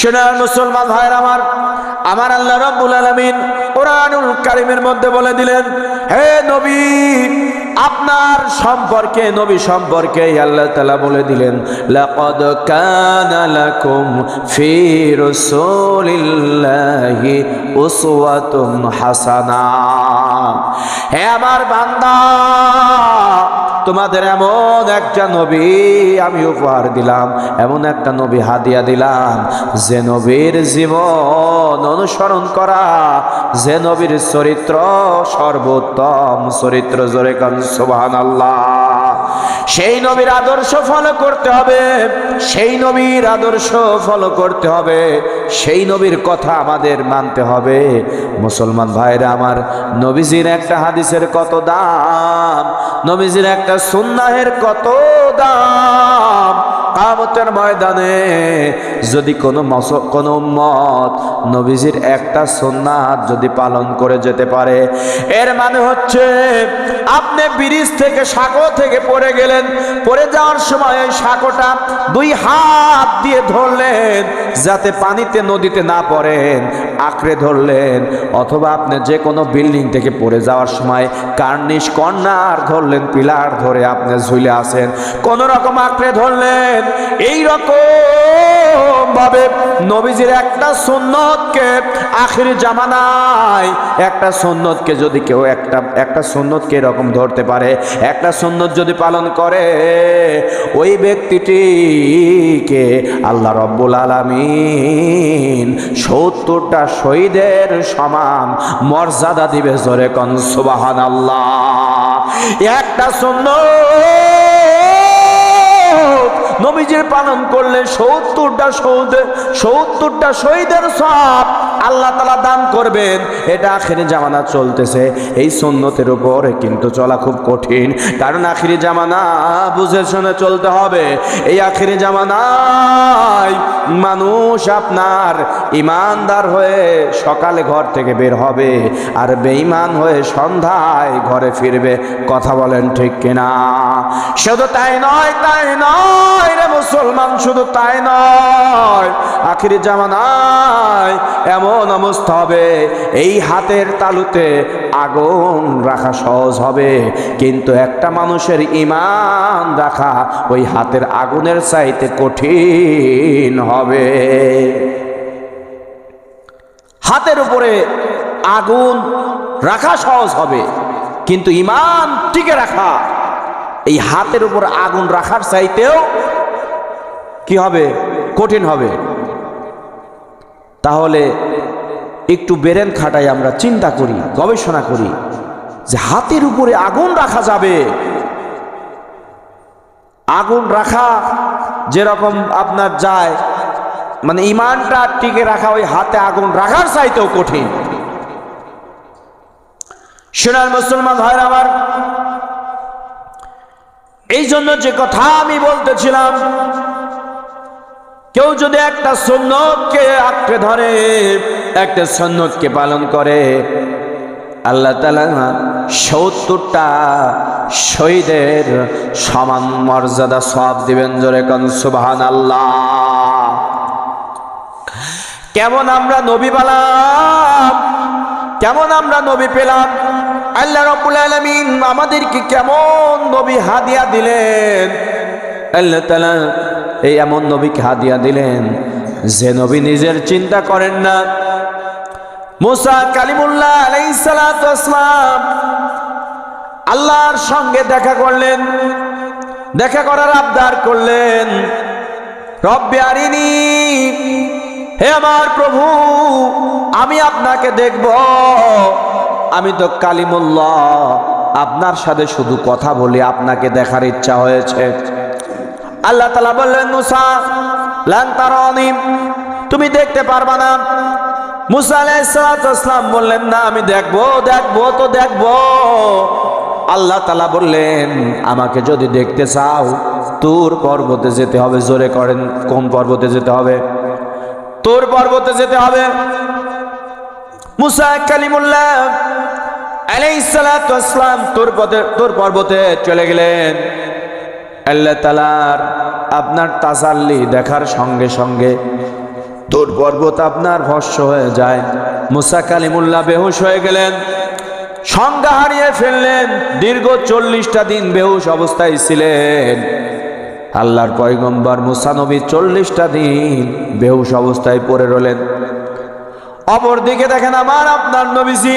সোনার মুসলমান ভাইয়ের আমার আমার আল্লাহ রব্বুল আলমিন কোরআনুল কারিমের মধ্যে বলে দিলেন, হে নবী, আপনার সম্পর্কে, নবী সম্পর্কে আল্লাহ তাআলা বলে দিলেন, লাকাদ কানা লাকুম ফি রাসূলিল্লাহি উসওয়াতুন হাসানা। হে আমার বান্দা তোমাদের এমন একটা নবী আমি উপহার দিলাম, এমন একটা নবী হাদিয়া দিলাম, যে নবীর জীবন অনুসরণ করা, যে নবীর চরিত্র সর্বোত্তম চরিত্র জোরে কান সুবহান আল্লাহ সেই নবীর আদর্শ ফলো করতে হবে, সেই নবীর আদর্শ ফলো করতে হবে, সেই নবীর কথা আমাদের মানতে হবে। মুসলমান ভাইরা আমার, নবীজির একটা হাদিসের কত দাম, নবীজির একটা সুন্নাহের কত দাম? কামতের ময়দানে যদি কোনো কোনো মত নবীজির একটা সুন্নাত যদি পালন করে যেতে পারে, এর মানে হচ্ছে আপনি ব্রিজ থেকে সাঁকো থেকে পড়ে গেলেন, পড়ে যাওয়ার সময় ওই সাঁকোটা দুই হাত দিয়ে ধরলেন, যাতে পানিতে নদীতে না পড়েন, আঁকড়ে ধরলেন, অথবা আপনি যে কোনো বিল্ডিং থেকে পড়ে যাওয়ার সময় কার্নিশ কর্নার ধরলেন, পিলার ধরে আপনি ঝুলে আসেন কোন রকম আঁকড়ে ধরলেন এই রকম ভাবে নবীজির একটা সুন্নতকে আখির জামানায় একটা সুন্নতকে যদি কেউ একটা একটা সুন্নতকে এরকম ধরতে পারে, একটা সুন্নত যদি পালন করে, ওই ব্যক্তিটিকে আল্লাহ রব্বুল আলামিন সত্তরটা শহীদের সমান মর্যাদা দিবে জোরে কন সুবাহান আল্লাহ একটা সুন্নত নবীজির পালন করলে সত্তরটা সৌদে সত্তরটা শহীদের সব আল্লাহ তালা দান করবেন। এটা আখেরি জামানা চলতেছে। এই সন্ন্যতের উপর কিন্তু চলা খুব কঠিন। কারণ আখিরি জামানা বুঝে শুনে চলতে হবে। এই আখিরি জামানায় মানুষ আপনার ইমানদার হয়ে সকালে ঘর থেকে বের হবে আর বেঈমান হয়ে সন্ধ্যায় ঘরে ফিরবে। কথা বলেন ঠিক কিনা? শুধু তাই নয় তাই নয় রে মুসলমান, শুধু তাই নয়। আখিরি জামানায় এমন অবস্থা হবে, এই হাতের তালুতে আগুন রাখা সহজ হবে। কিন্তু একটা মানুষের ইমান রাখা ওই হাতের আগুনের চাইতে কঠিন হবে। হাতের উপরে আগুন রাখা সহজ হবে, কিন্তু ইমান টিকে রাখা, এই হাতের উপর আগুন রাখার চাইতেও কি হবে? কঠিন হবে। তাহলে একটু বেরেন খাটাই আমরা চিন্তা করি, গবেষণা করি যে হাতের উপরে আগুন রাখা যাবে। আগুন রাখা যেরকম আপনার যায় মানে ইমানটা টিকে রাখা ওই হাতে আগুন রাখার চাইতেও কঠিন। সোনার মুসলমান ভাইরা আমার, এই জন্য যে কথা আমি বলতেছিলাম, কেউ যদি একটা সন্ন্যতকে আঁকড়ে ধরে একটা সন্ন্যতকে পালন করে। আল্লাহ তালা সত্তরটা শহীদের সমান মর্যাদা সব দিবেন জোরে কন আল্লাহ কেমন আমরা নবী পেলাম? কেমন আমরা নবী পেলাম? আল্লাহ রব্বুল আলামিন আমাদেরকে কেমন নবী হাদিয়া দিলেন? আল্লাহ তাআলা এই এমন নবীকে হাদিয়া দিলেন যে নবী নিজের চিন্তা করেন না। মুসা কালিমুল্লাহ আলাইহিস সালাতু আল্লাহর সঙ্গে দেখা করলেন, দেখা করার আবদার করলেন। রব্বে আরিনি, হে আমার প্রভু, আমি আপনাকে দেখব। আমি তো কালিমুল্লাহ, আপনার সাথে শুধু কথা বলি, আপনাকে দেখার ইচ্ছা হয়েছে। আল্লাহ তালা বললেন, মুসা, লান তুমি দেখতে পারবা না। মুসা বললেন, না, আমি দেখব দেখব, তো দেখব। আল্লাহ তালা বললেন, আমাকে যদি দেখতে চাও, তোর পর্বতে যেতে হবে। জোরে করেন, কোন পর্বতে যেতে হবে? তোর পর্বতে যেতে হবে। মুসা কালিমুল্লাহ আলাইসালাম তোর পথে, তোর পর্বতে চলে গেলেন। আল্লাহ তালার আপনার তাসাল্লি দেখার সঙ্গে সঙ্গে তোর পর্বত আপনার ভস্য হয়ে যায়। মুসা কালিমুল্লাহ বেহুশ হয়ে গেলেন। সংজ্ঞা হারিয়ে ফেললেন। দীর্ঘ চল্লিশটা দিন বেহুশ অবস্থায় ছিলেন। আল্লাহর পয়গম্বর মুসানবী চল্লিশটা দিন বেহুশ অবস্থায় পড়ে রলেন। অপর দিকে দেখেন আমার আপনার নবীজি।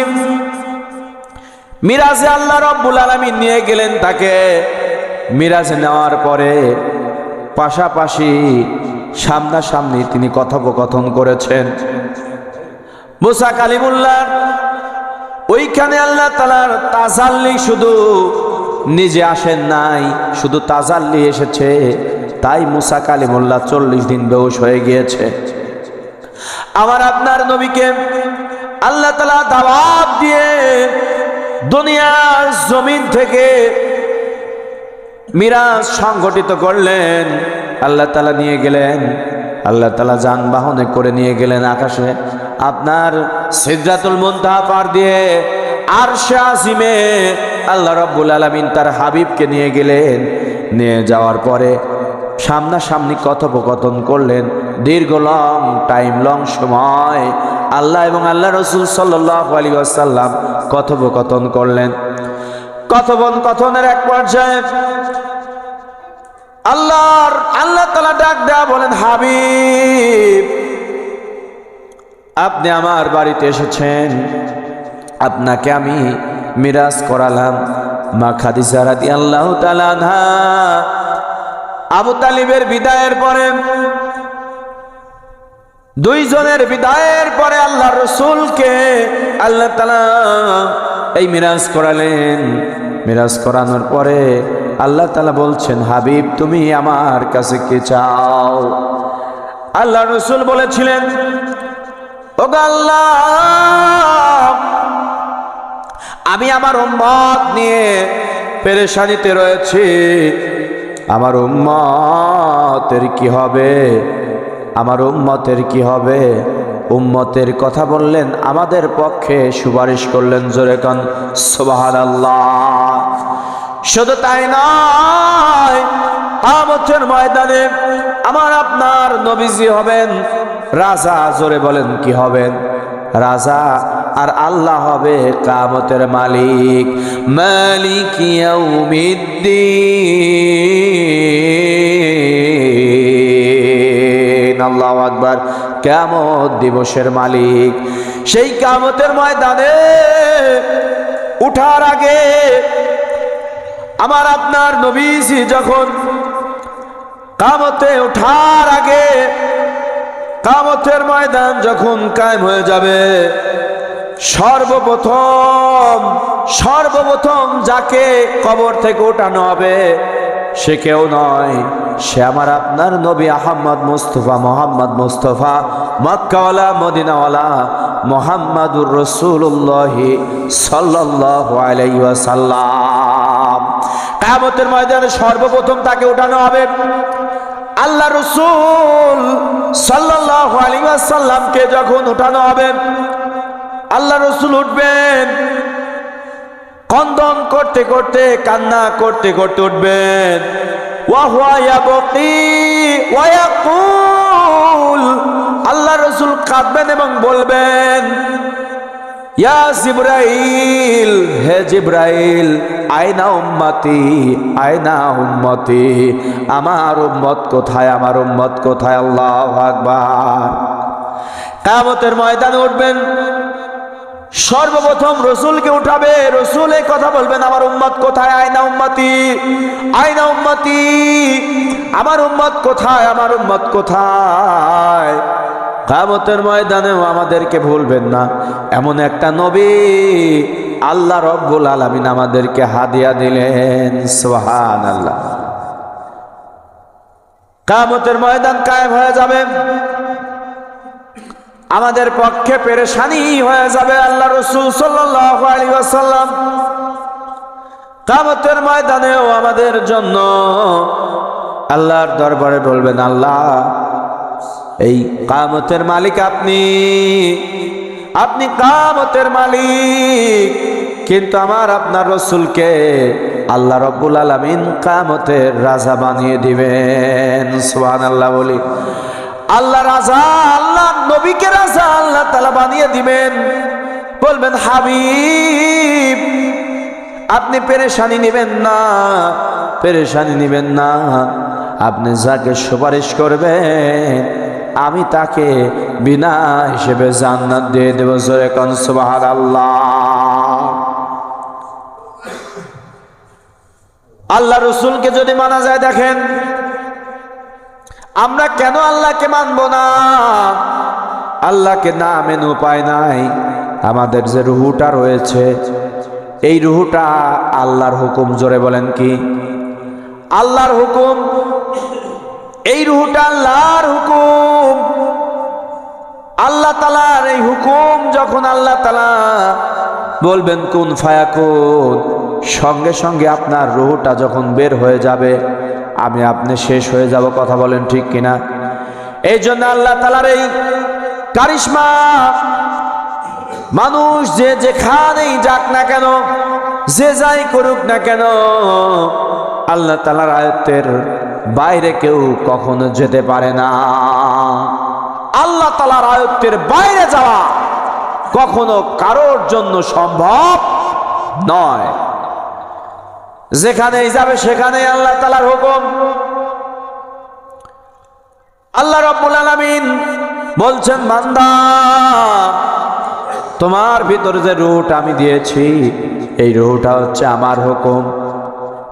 মিরাজে আল্লাহ রব্বুল আলমিন নিয়ে গেলেন তাকে। মিরাজে নেওয়ার পরে পাশাপাশি সামনাসামনি তিনি কথোপকথন করেছেন। মুসা কালিমুল্লাহ, ওইখানে আল্লাহ তালার তাজাল্লি শুধু নিজে আসেন নাই, শুধু তাজাল্লি এসেছে, তাই মুসা কালিমুল্লাহ চল্লিশ দিন বেউস হয়ে গিয়েছে। আমার আপনার নবীকে আল্লাহ তালা দাওয়াত দিয়ে দুনিয়ার জমিন থেকে মিরাজ সংগঠিত করলেন। আল্লাহ তালা নিয়ে গেলেন, আল্লাহ তালা যানবাহনে করে নিয়ে গেলেন আকাশে। আপনার সিদ্ধাতুল মুন্তাহা পার দিয়ে আর আজিমে আল্লাহ রব্বুল আলমিন তার হাবিবকে নিয়ে গেলেন। নিয়ে যাওয়ার পরে সামনাসামনি কথোপকথন করলেন। দীর্ঘ লং, টাইম লং সময় আল্লাহ এবং আল্লাহ রসুল সাল্লাহ আলী আসাল্লাম কথোপকথন করলেন। কথোপন কথনের এক পর্যায়ে আল্লাহর, আল্লাহ তালা ডাক দেয়া বলেন, হাবিব, আপনি আমার বাড়িতে এসেছেন। আপনাকে আমি মিরাজ করালাম। মা খাদিজা রাদি আল্লাহ আবু তালিবের বিদায়ের পরে, দুইজনের বিদায়ের পরে আল্লাহ রসুলকে আল্লাহ তালা এই মিরাজ করালেন। মিরাজ করানোর পরে আল্লাহ তালা বলছেন, হাবিব, তুমি আমার কাছে কে চাও? আল্লাহ রসুল বলেছিলেন ও আল্লাহ, আমি আমার উম্মত নিয়ে পেরেশানিতে রয়েছি। আমার উম্মতের কি হবে? আমার উম্মতের কি হবে? উম্মতের কথা বললেন, আমাদের পক্ষে সুপারিশ করলেন জোরে কন সোবাহান আল্লাহ শুধু তাই নয় আমতের ময়দানে। আমার আপনার নবীজি হবেন, রাজা জোরে বলেন, কি হবেন? রাজা আর আল্লাহ হবে কামতের মালিক। মালিক আল্লাহু আকবার, কিয়ামত দিবসের মালিক। সেই কামতের ময়দানে উঠার আগে আমার আপনার নবীজি যখন কামতে ওঠার আগে কামতের ময়দান যখন কায়েম হয়ে যাবে, সর্বপ্রথম সর্বপ্রথম যাকে কবর থেকে ওঠানো হবে সে কেউ নয়। সে আমার আপনার নবী আহম্মদ মুস্তফা, মোহাম্মদ মুস্তফা, মক্কাওয়ালা, মদিনাওয়ালা মোহাম্মদুর রসুল্লাহ সাল্লাহ কামতের ময়দানে সর্বপ্রথম তাকে উঠানো হবে আল্লাহ রসুল সাল্লাহ আলিমাসাল্লামকে যখন উঠানো হবে, আল্লাহ রসুল উঠবেন। কন্দন করতে করতে, কান্না করতে করতে উঠবেন। আল্লাহ রসুল কাঁদবেন এবং বলবেন, ইয়া জিব্রাইল, হে জিব্রাইল, আয়না উম্মতি আয়না উম্মতি, আমার উম্মত কোথায়, আমার উম্মত কোথায়? আল্লাহ আকবার। কামতের ময়দানে উঠবেন। সর্বপ্রথম রসুলকে উঠাবে। রসুল এই কথা বলবেন, আমার উম্মত কোথায়? আয়না উম্মতি আয়না উম্মতি, আমার উম্মত কোথায়? আমার উম্মত কোথায়? কামতের ময়দানেও আমাদেরকে ভুলবেন না। এমন একটা নবী আল্লাহ রব্বুল আলমিন আমাদেরকে হাদিয়া দিলেন সোহান আল্লাহ কামতের ময়দান কায়েম হয়ে যাবে। আমাদের পক্ষে পেরেশানি হয়ে যাবে আল্লাহ রসুল সাল্লাম কামতের ময়দানেও আমাদের জন্য আল্লাহর দরবারে বলবেন, আল্লাহ, এই কামতের মালিক আপনি। আপনি কামতের মালিক। কিন্তু আমার আপনার রসুলকে আল্লাহ রব্বুল আলমিন কামতের রাজা বানিয়ে দিবেন। সোহান আল্লাহ বলি। আল্লাহ রাজা, আল্লাহ নবীকে রাজা, আল্লাহ তালা বানিয়ে দিবেন। বলবেন, হাবিব, আপনি পেরেশানি নেবেন না, পেরেশানি নেবেন না। আপনি যাকে সুপারিশ করবেন, আমি তাকে বিনা হিসেবে জান্নাত দিয়ে দেব। জোরে কন সুবাহার আল্লাহ আল্লাহ রসুলকে যদি মানা যায়, দেখেন আমরা কেন আল্লাহকে মানব না? আল্লাহকে না মেনে উপায় নাই। আমাদের যে রুহুটা রয়েছে, এই রুহুটা আল্লাহর হুকুম, জোরে বলেন কি? আল্লাহর হুকুম, এই রুহুটা আল্লাহর হুকুম। আল্লাহ তালার এই হুকুম যখন আল্লাহ তালা বলবেন, কোন ফায়াকুন, সঙ্গে সঙ্গে আপনার রুহুটা যখন বের হয়ে যাবে আমি আপনি শেষ হয়ে যাব, কথা বলেন ঠিক কিনা? এই জন্য আল্লাহ তালার এই কারিশমা, মানুষ যে যেখানেই যাক না কেন, যে যাই করুক না কেন, আল্লাহ তালার আয়ত্তের বাইরে কেউ কখনো যেতে পারে না। আল্লাহ তালার আয়ত্তের বাইরে যাওয়া কখনো কারোর জন্য সম্ভব নয়। যেখানেই যাবে সেখানেই আল্লাহ তালার হুকুম। আল্লাহ রব্বুল আলামিন বলছেন, বান্দা, তোমার ভিতরে যে রুট আমি দিয়েছি, এই রুহটা হচ্ছে আমার হুকুম।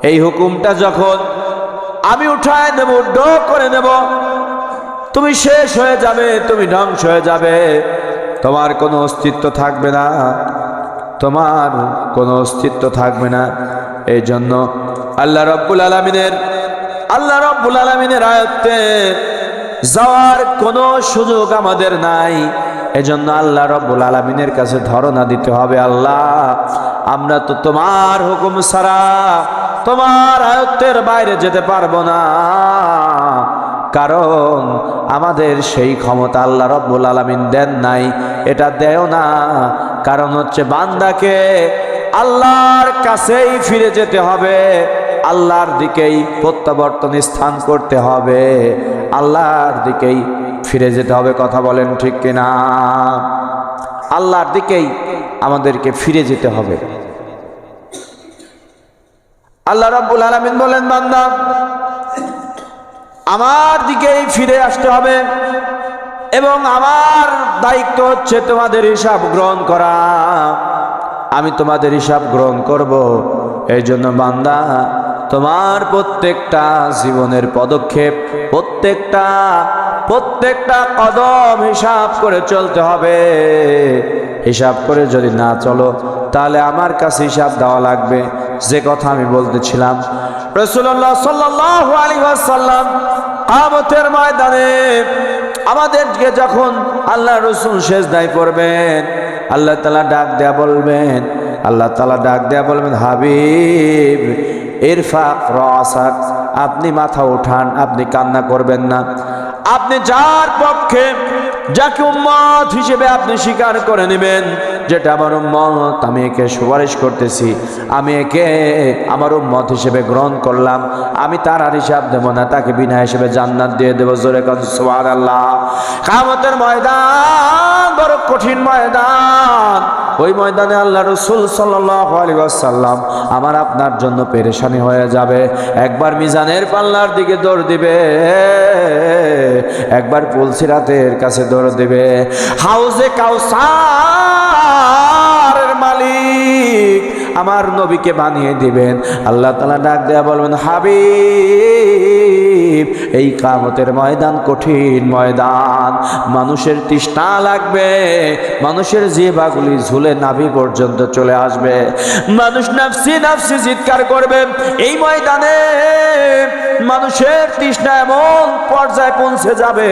এই হুকুমটা যখন আমি উঠায় নেব ড করে নেব, তুমি শেষ হয়ে যাবে, তুমি ধ্বংস হয়ে যাবে। তোমার কোনো অস্তিত্ব থাকবে না। তোমার কোনো অস্তিত্ব থাকবে না। এই জন্য আল্লাহ রব্বুল আলমিনের, আল্লাহ রব্বুল আলমিনের আয়ত্তে যাওয়ার কোনো সুযোগ আমাদের নাই। এজন্য আল্লাহ রব্বুল আলমিনের কাছে ধরনা দিতে হবে, আল্লাহ, আমরা তো তোমার হুকুম ছাড়া তোমার আয়ত্তের বাইরে যেতে পারব না। কারণ আমাদের সেই ক্ষমতা আল্লাহ রব্বুল আলমিন দেন নাই, এটা দেও না। কারণ হচ্ছে বান্দাকে আল্লাহর কাছেই ফিরে যেতে হবে। আল্লাহর দিকেই প্রত্যাবর্তন স্থান করতে হবে। আল্লাহর দিকেই ফিরে যেতে হবে, কথা বলেন ঠিক কিনা? আল্লাহর দিকেই আমাদেরকে ফিরে যেতে হবে। আল্লাহ রাব্বুল আলামিন বলেন, বান্দা, আমার দিকেই ফিরে আসতে হবে এবং আমার দায়িত্ব হচ্ছে তোমাদের হিসাব গ্রহণ করা। আমি তোমাদের হিসাব গ্রহণ করব। এই জন্য বান্দা, তোমার প্রত্যেকটা জীবনের পদক্ষেপ, প্রত্যেকটা প্রত্যেকটা কদম হিসাব করে চলতে হবে। হিসাব করে যদি না চলো, তাহলে আমার কাছে হিসাব দেওয়া লাগবে। যে কথা আমি বলতেছিলাম রসুল্লাহ সাল্লাহ আলী আসাল্লাম ময়দানে আমাদেরকে যখন আল্লাহ রসুল শেষ দায় করবেন আল্লাহ তালা ডাক দেয়া বলবেন, আল্লাহ তালা ডাক দেয়া বলবেন, হাবিব, ইরফাক, রাসাক, আপনি মাথা উঠান, আপনি কান্না করবেন না। আপনি যার পক্ষে যাকে উম্মত হিসেবে আপনি স্বীকার করে নেবেন, যেটা আমার উম্মত, আমি একে সুপারিশ করতেছি, আমি একে আমার উম্মত হিসেবে গ্রহণ করলাম, আমি তার আর হিসাব দেবো না, তাকে বিনা হিসেবে জান্নাত দিয়ে দেবো, জোরে কাজ আল্লাহ কামতের ময়দান, বড় কঠিন ময়দান ওই ময়দানে আল্লাহ রসুল সাল্লাম আমার আপনার জন্য পেরেশানি হয়ে যাবে। একবার মিজানের পাল্লার দিকে দৌড় দিবে। একবার পুলসিরাতের কাছে দৌড় দিবে। হাউজে কাউসার মালিক আমার নবীকে বানিয়ে দিবেন। আল্লাহ তালা ডাক দেয়া বলবেন, হাবিব, এই কামতের ময়দান কঠিন ময়দান। মানুষের তৃষ্ণা লাগবে, মানুষের জিবাগুলি ঝুলে নাভি পর্যন্ত চলে আসবে। মানুষ নাফসি নাফসি চিৎকার করবে, এই ময়দানে মানুষের তৃষ্ণা এমন পর্যায়ে পৌঁছে যাবে,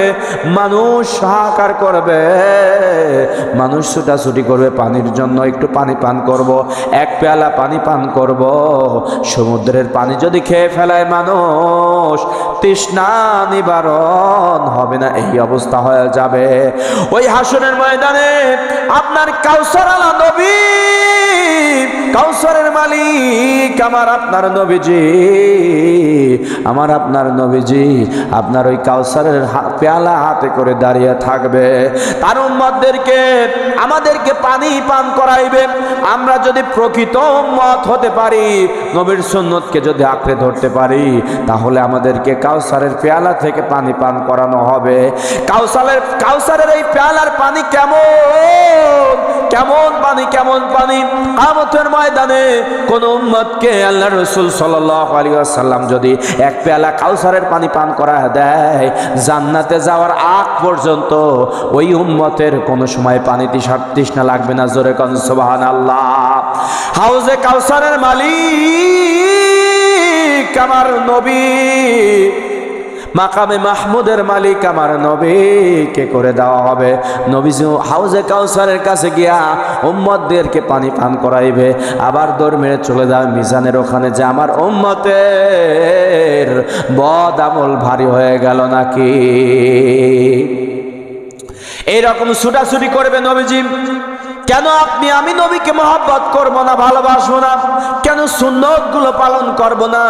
মানুষ হাহাকার করবে। মানুষ ছুটাছুটি করবে, পানির জন্য একটু পানি পান করব। এক পেয়ালা পানি পান করব। সমুদ্রের পানি যদি খেয়ে ফেলায় মানুষ, তৃষ্ণা নিবারণ হবে না, এই অবস্থা হয়ে যাবে। ওই হাসনের ময়দানে আপনার কাউসার আলা নবী, কাউসারের মালিক আমার আপনার নবীজি, আমার আপনার নবীজি আপনার ওই কাউসারের পেয়ালা হাতে করে দাঁড়িয়ে থাকবে। তার উম্মতদেরকে, আমাদেরকে পানি পান করাইবে। আমরা যদি প্রকৃত উম্মত হতে পারি। নবীর সুন্নতকে যদি আঁকড়ে ধরতে পারি, তাহলে আমাদেরকে কাউসারের পেয়ালা থেকে পানি পান করানো হবে। কাউসারের কাউসারের এই পেয়ালার পানি কেমন? কেমন পানি কেমন পানি? কামতের ময়দানে কোন উম্মতকে আল্লাহ রসুল সাল্লাল্লাহু আলাইহি ওয়াসাল্লাম যদি এক পেয়ালা কাউসারের পানি পান করা দেয়, জান্নাতে যাওয়ার আগ পর্যন্ত ওই উম্মতের কোনো সময় পানি তৃষা- তৃষ্ণা লাগবে না। জোরে কন, সুবহানাল্লাহ। হাউজে কাউসারের মালিক আমার নবী মাকামে মাহমুদের মালিক আমার নবীকে করে দেওয়া হবে। নবীজি হাউজে কাউসারের কাছে গিয়া উম্মতদেরকে পানি পান করাইবে। আবার দৌড় মেরে চলে যাবে মিজানের ওখানে যে আমার উম্মতের বদ আমল ভারী হয়ে গেল নাকি? এইরকম ছুটাছুটি করবে নবীজি। কেন আপনি আমি নবীকে মহাব্বত করব না, ভালোবাসবো না? কেন সুন্নতগুলো পালন করব না?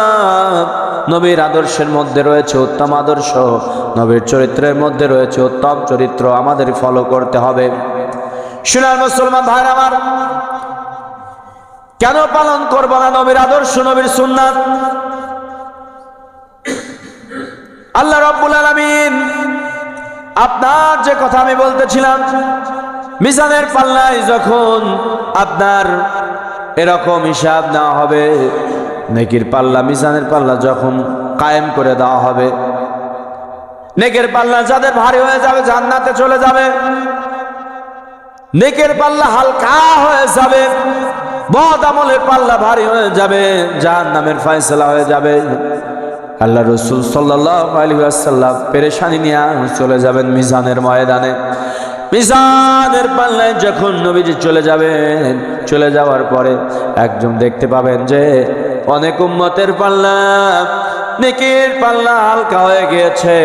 নবীর আদর্শের মধ্যে রয়েছে উত্তম আদর্শ, নবীর চরিত্রের মধ্যে রয়েছে উত্তম চরিত্র, আমাদের ফলো করতে হবে। শুনার মুসলমান ভাই আমার, কেন পালন করব না নবীর আদর্শ, নবীর সুন্নাত? আল্লাহ রব্বুল আলামিন, আপনার যে কথা আমি বলতেছিলাম মিজানের পাল্লায় যখন আপনার এরকম হিসাব নেওয়া হবে, নেকির পাল্লা, মিজানের পাল্লা যখন কায়েম করে দেওয়া হবে, নেকের পাল্লা যাদের ভারী হয়ে যাবে জান্নাতে চলে যাবে, নেকের পাল্লা হালকা হয়ে যাবে, বদ আমলের পাল্লা ভারী হয়ে যাবে জাহান নামের ফয়সলা হয়ে যাবে। আল্লাহ রসুল সাল্লাহ আলী আসাল্লাম পেরেশানি নিয়ে চলে যাবেন মিজানের ময়দানে। মিজানের পাল্লায় যখন নবীজি চলে যাবেন, চলে যাওয়ার পরে একজন দেখতে পাবেন যে অনেক উম্মতের পাল্লা, নেকির পাল্লা হালকা হয়ে গিয়েছে,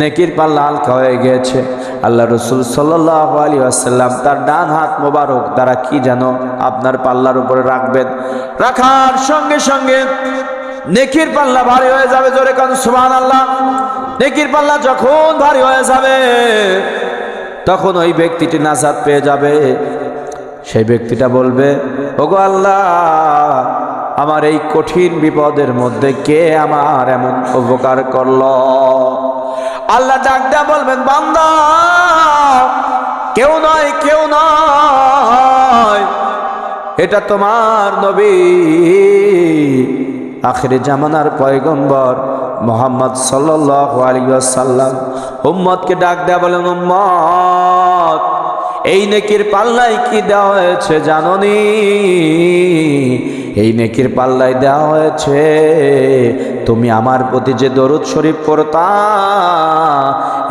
নেকির পাল্লা হালকা হয়ে গিয়েছে। আল্লাহ রসুল সাল্লাহ আলী আসাল্লাম তার ডান হাত মোবারক তারা কি যেন আপনার পাল্লার উপরে রাখবেন। রাখার সঙ্গে সঙ্গে নেকির পাল্লা ভারী হয়ে যাবে জোরে কান সুবান আল্লাহ নেকির পাল্লা যখন ভারী হয়ে যাবে তখন ওই ব্যক্তিটি নাজাদ পেয়ে যাবে। সেই ব্যক্তিটা বলবে, ওগো আল্লাহ, আমার এই কঠিন বিপদের মধ্যে কে আমার এমন উপকার করল? আল্লাহ ডাক দেয়া বলবেন, বান্দা, কেউ নয় কেউ নয়। এটা তোমার নবী। আখেরে জামানার পয়গম্বর মোহাম্মদ সাল্লাম আলাইহি ওয়াসাল্লাম উম্মতকে ডাক দেয়া বলেন, উম্মত, এই নেকির পাল্লায় কি দেওয়া হয়েছে জাননি এই নেকির পাল্লায় দেওয়া হয়েছে, তুমি আমার প্রতি যে দরুদ শরীফ পড়তা,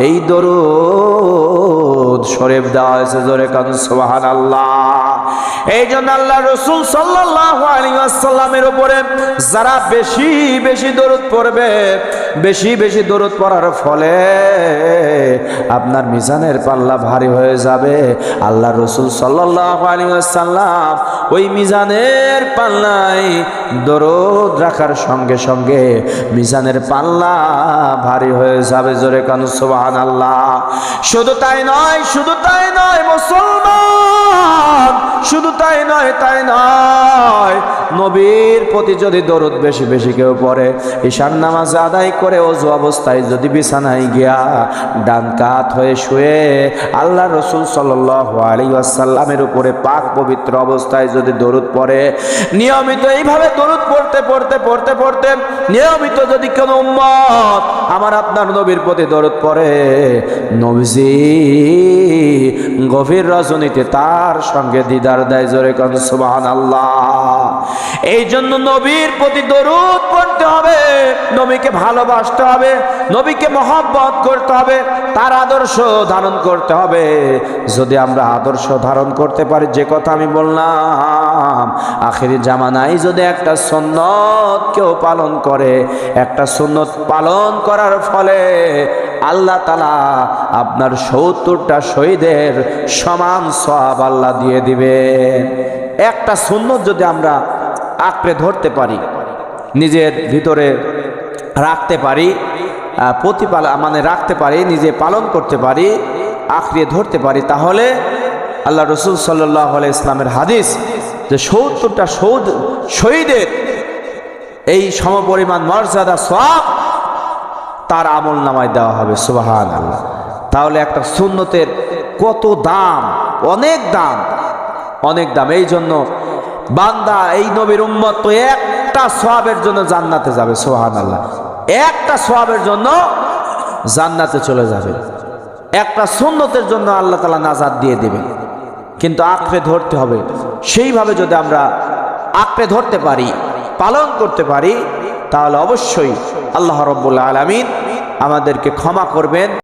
এই দরুদ শরীফ দেওয়া হয়েছে জোরে কান সুবহান আল্লাহ এই জন্য আল্লাহ রসুল উপরে যারা বেশি বেশি দরুদ পড়বে, বেশি বেশি পড়ার ফলে আপনার মিজানের পাল্লা ভারী হয়ে যাবে। আল্লাহ রসুল আলাইহি ওই মিজানের পাল্লায় দরদ রাখার সঙ্গে সঙ্গে মিজানের পাল্লা ভারী হয়ে যাবে জোরে কানু সুবহান আল্লাহ শুধু তাই নয় শুধু তাই নয় মুসলমান। শুধু তাই নয় তাই নয়। নবীর প্রতি যদি দরদ বেশি বেশি কেউ পড়ে, ঈশান নামাজ আদায় করে অজু অবস্থায় যদি বিছানায় গিয়া ডান কাত হয়ে শুয়ে আল্লাহ রসুল সাল্লাল্লাহু আলাইহি উপরে পাক পবিত্র অবস্থায় যদি দরুদ পড়ে, নিয়মিত এইভাবে দরুদ পড়তে পড়তে পড়তে পড়তে নিয়মিত যদি কোনো উম্মত আমার আপনার নবীর প্রতি দরুদ পড়ে, নবীজি গভীর রজনীতে তার সঙ্গে দিদার দেয় জোরে কন সুবহান আল্লাহ এই জন্য নবীর প্রতি দরুদ পড়তে হবে, নবীকে ভালোবাসতে হবে, নবীকে মহব্বত করতে হবে, তার আদর্শ ধারণ করতে হবে। যদি আমরা আদর্শ ধারণ করতে পারি, যে কথা আমি বললাম, আখেরি জামানায় যদি একটা সুন্নত কেউ পালন করে, একটা সুন্নত পালন করার ফলে আল্লাহ তালা আপনার সত্তরটা শহীদের সমান সব আল্লাহ দিয়ে দিবেন। একটা সুন্নত যদি আমরা আঁকড়ে ধরতে পারি, নিজের ভিতরে রাখতে পারি প্রতিপাল মানে রাখতে পারি, নিজে পালন করতে পারি আঁকড়িয়ে ধরতে পারি, তাহলে আল্লাহ রসুল সাল্লাহ ইসলামের হাদিস যে সত্তরটা সৌদ শহীদের এই সমপরিমাণ মর্যাদা সব তার আমল নামায় দেওয়া হবে সুবাহান আল্লাহ তাহলে একটা সুন্নতের কত দাম, অনেক দাম অনেক দাম। এই জন্য বান্দা, এই নবীর উম্মত তো একটা সোয়াবের জন্য জান্নাতে যাবে সোহান আল্লাহ একটা সোয়াবের জন্য জান্নাতে চলে যাবে। একটা সুন্নতের জন্য আল্লাহ তালা নাজাদ দিয়ে দেবে কিন্তু আঁকড়ে ধরতে হবে। সেইভাবে যদি আমরা আঁকড়ে ধরতে পারি, পালন করতে পারি, তাহলে অবশ্যই আল্লাহ রব্বুল্লা আলমিন আমাদেরকে ক্ষমা করবেন।